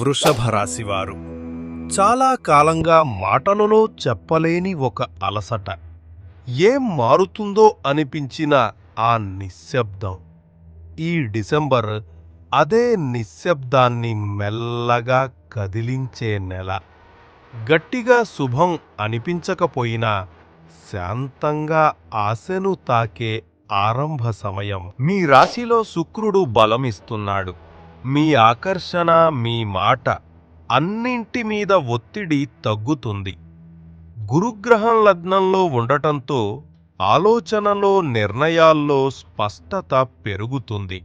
వృషభ రాశివారు చాలా కాలంగా మాటలలో చెప్పలేని ఒక అలసట. ఏం మారుతుందో అనిపించిన ఆ నిశ్శబ్దం. ఈ డిసెంబర్ అదే నిశ్శబ్దాన్ని మెల్లగా కదిలించే నెల. గట్టిగా శుభం అనిపించకపోయినా శాంతంగా ఆశను తాకే ఆరంభ సమయం. మీ రాశిలో శుక్రుడు బలమిస్తున్నాడు. మీ ఆకర్షణ మీ మాట అన్నింటి మీద ఒత్తిడి తగ్గుతుంది. గురుగ్రహం లగ్నంలో ఉండటంతో ఆలోచనలో నిర్ణయాల్లో స్పష్టత పెరుగుతుంది.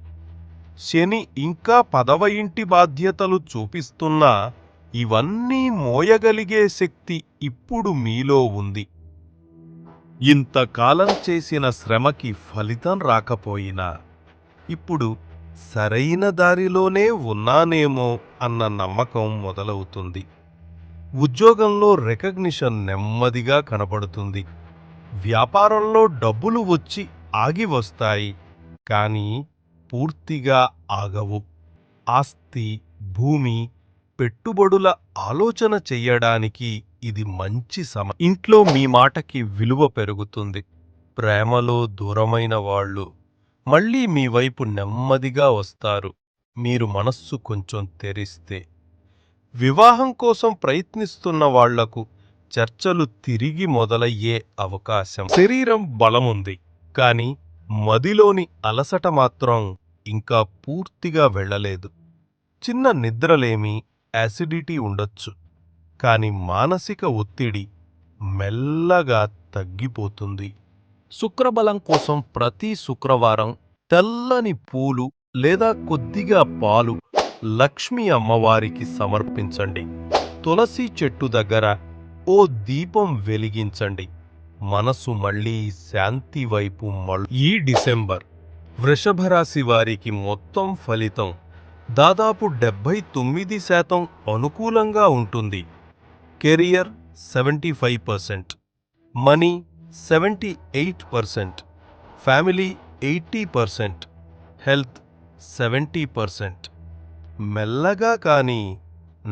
శని ఇంకా పదవ ఇంటి బాధ్యతలు చూపిస్తున్నా ఇవన్నీ మోయగలిగే శక్తి ఇప్పుడు మీలో ఉంది. ఇంతకాలం చేసిన శ్రమకి ఫలితం రాకపోయినా ఇప్పుడు సరైన దారిలోనే ఉన్నానేమో అన్న నమ్మకం మొదలవుతుంది. ఉద్యోగంలో రికగ్నిషన్ నెమ్మదిగా కనబడుతుంది. వ్యాపారంలో డబ్బులు వచ్చి ఆగి వస్తాయి కానీ పూర్తిగా ఆగవు. ఆస్తి భూమి పెట్టుబడుల ఆలోచన చెయ్యడానికి ఇది మంచి సమ ఇంట్లో మీ మాటకి విలువ పెరుగుతుంది. ప్రేమలో దూరమైన వాళ్ళు మళ్ళీ మీ వైపు నెమ్మదిగా వస్తారు. మీరు మనస్సు కొంచెం తెరిస్తే. వివాహం కోసం ప్రయత్నిస్తున్న వాళ్ళకు చర్చలు తిరిగి మొదలయ్యే అవకాశం. శరీరం బలముంది. కానీ మదిలోని అలసట మాత్రం ఇంకా పూర్తిగా వెళ్ళలేదు. చిన్న నిద్రలేమి యాసిడిటీ ఉండొచ్చు. కానీ మానసిక ఒత్తిడి మెల్లగా తగ్గిపోతుంది. శుక్రబలం కోసం ప్రతి శుక్రవారం తెల్లని పూలు లేదా కొద్దిగా పాలు లక్ష్మి అమ్మవారికి సమర్పించండి. తులసి చెట్టు దగ్గర ఓ దీపం వెలిగించండి. మనసు మళ్ళీ శాంతి వైపు మళ్ళు. ఈ డిసెంబర్ వృషభ రాశి వారికి మొత్తం ఫలితం దాదాపు డెబ్బై తొమ్మిది శాతం అనుకూలంగా ఉంటుంది. Career seventy five percent. Money seventy eight percent family eighty percent health seventy percent మెల్లగా కానీ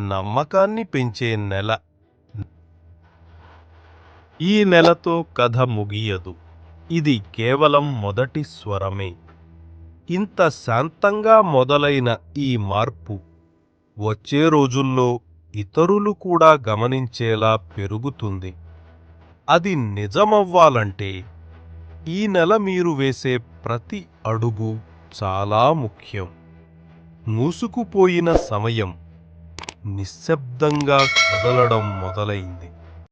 నమ్మకాన్ని పెంచే నెల. ఈ నెలతో కథ ముగియదు. ఇది కేవలం మొదటి స్వరమే. ఇంత శాంతంగా మొదలైన ఈ మార్పు వచ్చే రోజుల్లో ఇతరులు కూడా గమనించేలా పెరుగుతుంది. అది నిజమవ్వాలంటే ఈ నెల మీరు వేసే ప్రతి అడుగు చాలా ముఖ్యం. మూసుకుపోయిన సమయం నిశ్శబ్దంగా కదలడం మొదలైంది.